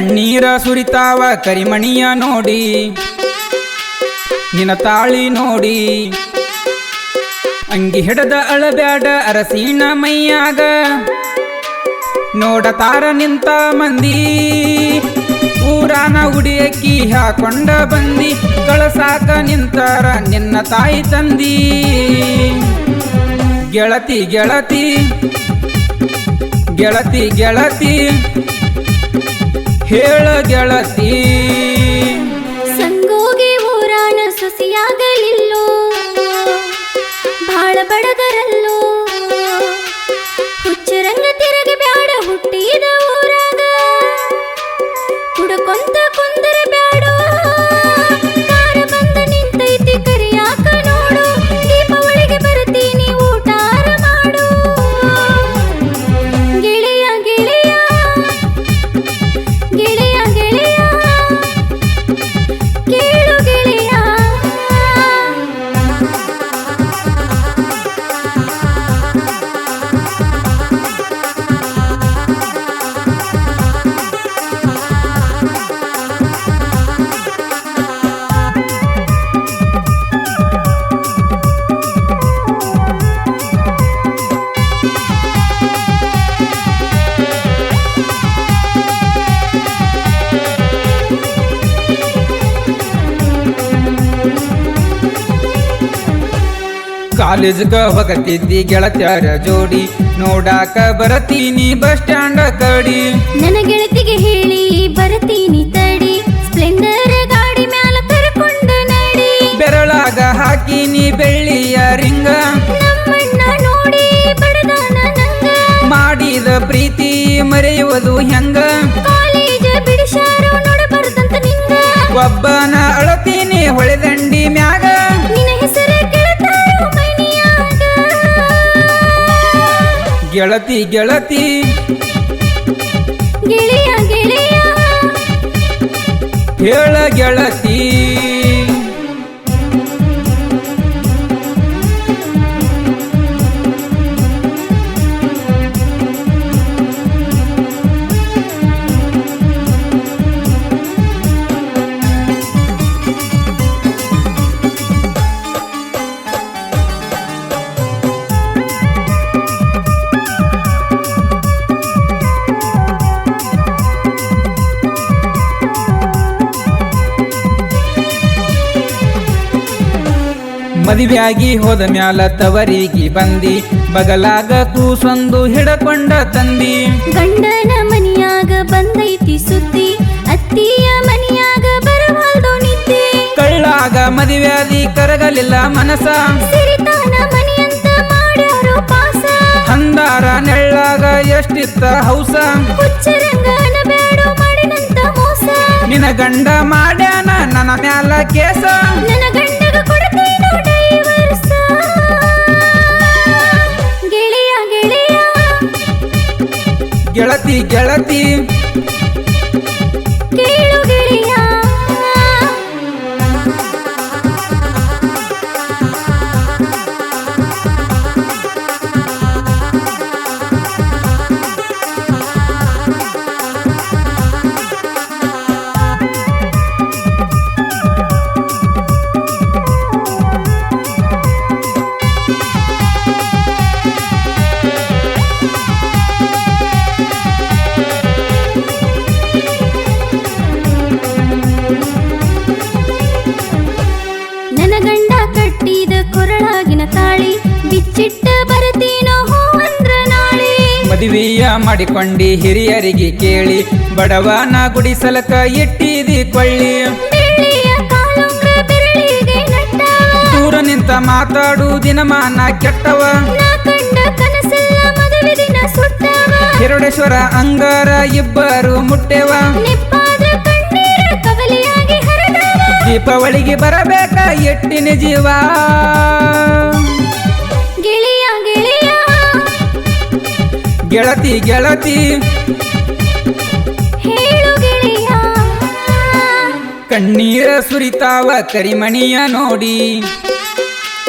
ಕಣ್ಣೀರ ಸುರಿತಾವ ಕರಿಮಣಿಯ ನೋಡಿ. ನಿನ ತಾಳಿ ನೋಡಿ. ಅಂಗಿ ಹಿಡದ ಅಳಬ್ಯಾಡ ಅರಸಿನ ಮೈಯಾಗ. ನೋಡತಾರ ನಿಂತ ಮಂದಿ. ಊರಾನ ಉಡಿಯಕ್ಕಿ ಹಾಕೊಂಡ ಬಂದಿ. ಕಳಸಾಕ ನಿಂತಾರ ನಿನ್ನ ತಾಯಿ ತಂದಿ. ಗೆಳತಿ ಗೆಳತಿ. ಗೆಳತಿ ಗೆಳತಿ. ಹೇಳ ಗೆಳತಿ. ಸಂಗೋಗಿ ಊರಾಣ ಸೊಸಿಯಾಗಲಿಲ್ಲೋ. ಬಾಳ ಬಡದರಲ್ಲೋ ಕಾಲೇಜ್ಗ ಹೋಗತಿದ್ದಿ ಗೆಳತ್ಯಾರ ಜೋಡಿ. ನೋಡಾಕ ಬರತೀನಿ ಬಸ್ ಸ್ಟ್ಯಾಂಡ್ ಕಡಿ. ನನ್ನ ಗೆಳತಿಗೆ ಹೇಳಿ ಬರತೀನಿ ತಡಿ. ಸ್ಪ್ಲೆಂಡರ್ ಗಾಡಿ ಮ್ಯಾಲ ಕರ್ಕೊಂಡು ನಡಿ. ಬೆರಳಾಗ ಹಾಕಿನಿ ಬೆಳ್ಳಿಯ ರಿಂಗ. ನಮ್ಮಣ್ಣ ನೋಡಿ ಬಡದಾನ ನಂಗ. ಮಾಡಿದ ಪ್ರೀತಿ ಮರೆಯುವುದು ಹೆಂಗ? ಕಾಲೇಜ ಬಿಡಿಸಾರು ನೋಡಬಾರ್ದಂತ ನಿಂಗ. ಒಬ್ಬನ ಗೆಳತಿ ಗೆಳತಿ. ಗೆಳೆಯ ಗೆಳೆಯ. ಹೇಳ ಗೆಳತಿ. ಮದುವೆಯಾಗಿ ಹೋದ ಮ್ಯಾಲ ತವರಿಗೆ ಬಂದಿ ಬಗಲಾಗ ಕೂಸೊಂದು ಹಿಡಕೊಂಡ ತಂದಿ. ಗಂಡನ ಮನಿಯಾಗ ಬಂದೈತಿ ಸುದ್ದಿ ಅತ್ತಿಯ ಮನಿಯಾಗ ಬರವಾಲ್ದು ನಿದ್ದೆ. ಕಳ್ಳಾಗ ಮದುವೆಯಾದಿ ಕರಗಲಿಲ್ಲ ಮನಸ. ಸಿರಿತಾನ ಮನಿಯಂತ ಮಾಡ್ಯಾರೋ ಪಾಸ. ಹಂದಾರ ನೆಳ್ಳಾಗ ಎಷ್ಟಿತ್ತ ಹೌಸ. ಹುಚ್ಚರಂಗನ ಬೇಡೋ ಮಾಡಿನಂತ ಮೋಸ. ನಿನ ಗಂಡ ಮಾಡ್ಯಾನ ನನ್ನ ಮ್ಯಾಲ ಕೇಸ. ನನ್ನ ಗಂಡಗ ಗೆಳತಿ ಗೆಳತಿ ತಾಳಿ ಬಿಚ್ಚಿಟ್ಟ ಬರತೀನೋ ಅಂದ್ರ ನಾಳೆ. ಮದುವೆಯ ಮಾಡಿಕೊಂಡಿ ಹಿರಿಯರಿಗೆ ಕೇಳಿ ಬಡವನ ಗುಡಿಸಲಕ ಇಟ್ಟಿದಿ ಕೊಳ್ಳಿ. ದೂರ ನಿಂತ ಮಾತಾಡು ದಿನಮಾನ ಕೆಟ್ಟವ. ಹಿರಡೇಶ್ವರ ಅಂಗಾರ ಇಬ್ಬರು ಮುಟ್ಟೆವ. ದೀಪಾವಳಿಗೆ ಬರಬೇಕ ಎಟ್ಟಿನ ಜೀವ. ಗೆಳೆಯ ಗೆಳೆಯ. ಗೆಳತಿ ಗೆಳತಿ. ಹೇಳು ಗೆಳೆಯ. ಕಣ್ಣೀರ ಸುರಿತಾವ ಕರಿಮಣಿಯ ನೋಡಿ.